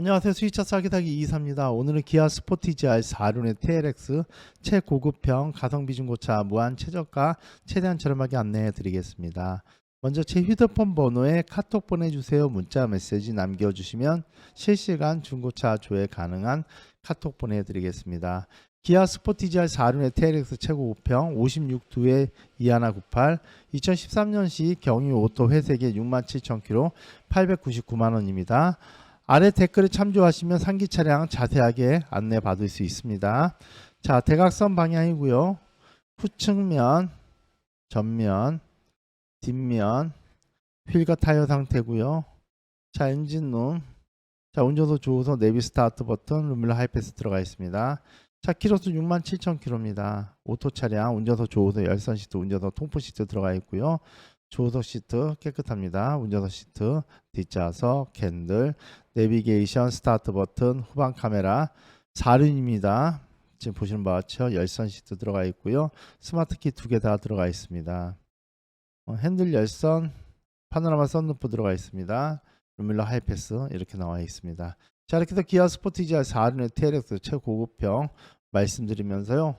안녕하세요. 수위차 사기타기 이사입니다. 오늘은 기아 스포티지 R 4륜의 TLX 최고급형 가성비 중고차 무한 최저가 최대한 저렴하게 안내해 드리겠습니다. 먼저 제 휴대폰 번호에 카톡 보내주세요. 문자 메시지 남겨주시면 실시간 중고차 조회 가능한 카톡 보내드리겠습니다. 기아 스포티지 R 4륜의 TLX 최고급형 56두에 2198 2013년식 경유 오토 회색의 67,000km 899만원입니다. 아래 댓글을 참조하시면 상기 차량 자세하게 안내 받을 수 있습니다. 자, 대각선 방향이고요. 후측면, 전면, 뒷면, 휠과 타이어 상태고요. 자, 엔진룸, 자, 운전석 조우석 내비 스타트 버튼, 룸밀러 하이패스 들어가 있습니다. 자, 키로수 67,000km입니다. 오토 차량, 운전석 조우석 열선 시트, 운전석 통풍 시트 들어가 있고요. 조우석 시트 깨끗합니다. 운전석 시트, 뒷좌석, 캔들, 내비게이션, 스타트 버튼, 후방 카메라, 4륜입니다. 지금 보시는 바와 같이 열선 시트 들어가 있고요. 스마트 키 두 개 다 들어가 있습니다. 어, 핸들 열선, 파노라마 썬루프 들어가 있습니다. 루밀러 하이패스 이렇게 나와 있습니다. 자 이렇게 해서 기아 스포티지 R 4륜의 TLX 최고급형 말씀드리면서요.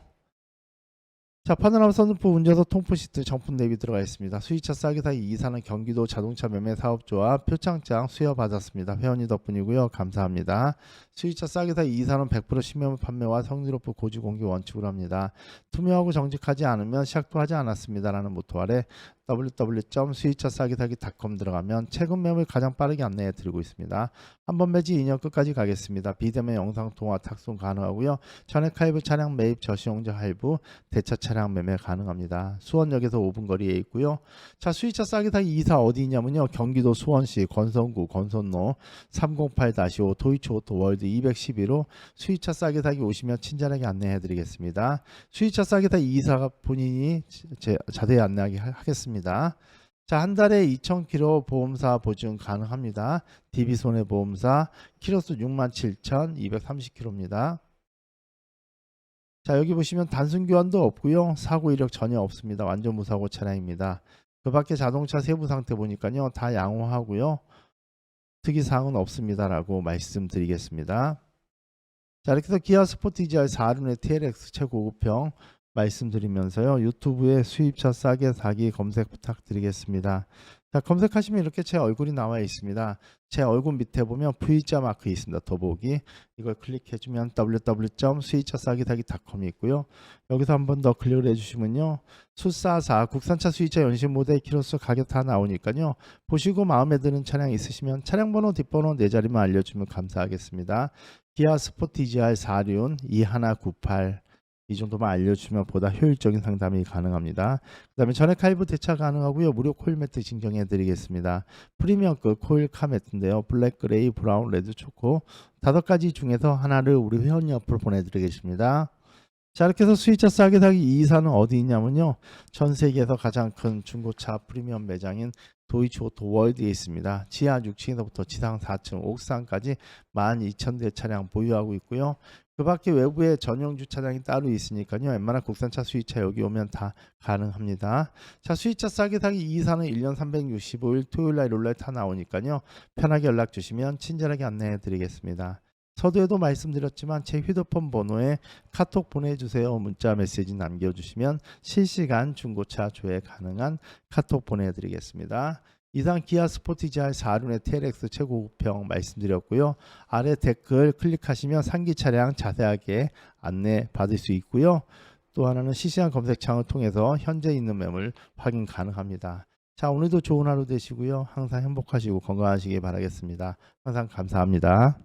자 파노라마 선루프 운전석 통풍 시트 정품 내비 들어가 있습니다. 수의차 싸게 사기 이사는 경기도 자동차 매매 사업조합 표창장 수여 받았습니다. 회원님 덕분이고요. 감사합니다. 수의차 싸게 사기 이사는 100% 신명 판매와 높은 고지 공개 원칙으로 합니다. 투명하고 정직하지 않으면 시작도 하지 않았습니다라는 모토 아래 www.수의차싸기사기.com 들어가면 최근 매물 가장 빠르게 안내해 드리고 있습니다. 한 번 매지 2년 끝까지 가겠습니다. 비대면 영상 통화 탁송 가능하고요. 전액 할부 차량 매입 저시용자 할부 대차 차량 매매 가능합니다. 수원역에서 5분 거리에 있고요. 자 수의차 싸게 사기 이사 어디 있냐면요. 경기도 수원시 건선구 건선로 308-5 도이치 오토 월드 211호 수의차 싸게 사기 오시면 친절하게 안내해 드리겠습니다. 수의차 싸게 사기 이사가 본인이 제, 자세히 안내하게 하- 하겠습니다. 자, 한 달에 2,000km 보험사 보증 가능합니다. DB 손해보험사 키로수 67,230km입니다. 자, 여기 보시면 단순 교환도 없고요. 사고 이력 전혀 없습니다. 완전 무사고 차량입니다. 그 밖에 자동차 세부 상태 보니까요. 다 양호하고요. 특이사항은 없습니다라고 말씀드리겠습니다. 자, 이렇게 해서 기아 스포티지 R 4륜의 TLX 최고급형 말씀드리면서요. 유튜브에 수입차 싸게 사기 검색 부탁드리겠습니다. 자, 검색하시면 이렇게 제 얼굴이 나와 있습니다. 제 얼굴 밑에 보면 V자 마크 있습니다. 더보기. 이걸 클릭해주면 www.수입차싸기사기.com이 있고요. 여기서 한 번 더 클릭을 해주시면요. 수사사 국산차 수입차 연식 모델 키로수 가격 다 나오니까요. 보시고 마음에 드는 차량 있으시면 차량 번호 뒷번호 네 자리만 알려주면 감사하겠습니다. 기아 스포티지 R 4륜 2198 이 정도만 알려주시면 보다 효율적인 상담이 가능합니다. 그 다음에 전액 할부 대차 가능하고요. 무료 코일 매트 진경해 드리겠습니다. 프리미엄급 코일 카 매트인데요. 블랙, 그레이, 브라운, 레드, 초코 다섯 가지 중에서 하나를 우리 회원님 앞으로 보내드리겠습니다. 자 이렇게 해서 수입차 싸게 사기 이 이사는 어디 있냐면요. 전 세계에서 가장 큰 중고차 프리미엄 매장인 도이치 오토 월드에 있습니다. 지하 6층에서부터 지상 4층, 옥상까지 12,000대 차량 보유하고 있고요. 그 밖에 외부에 전용 주차장이 따로 있으니까요. 웬만한 국산차 수입차 여기 오면 다 가능합니다. 자, 수입차 싸게 사기 이사는 1년 365일 토요일 날 롤날 다 나오니까요. 편하게 연락 주시면 친절하게 안내해 드리겠습니다. 서두에도 말씀드렸지만 제 휴대폰 번호에 카톡 보내주세요. 문자 메시지 남겨주시면 실시간 중고차 조회 가능한 카톡 보내드리겠습니다. 이상 기아 스포티지 R 4륜의 TLX 최고급형 말씀드렸고요. 아래 댓글 클릭하시면 상기 차량 자세하게 안내 받을 수 있고요. 또 하나는 실시간 검색창을 통해서 현재 있는 매물 확인 가능합니다. 자 오늘도 좋은 하루 되시고요. 항상 행복하시고 건강하시기 바라겠습니다. 항상 감사합니다.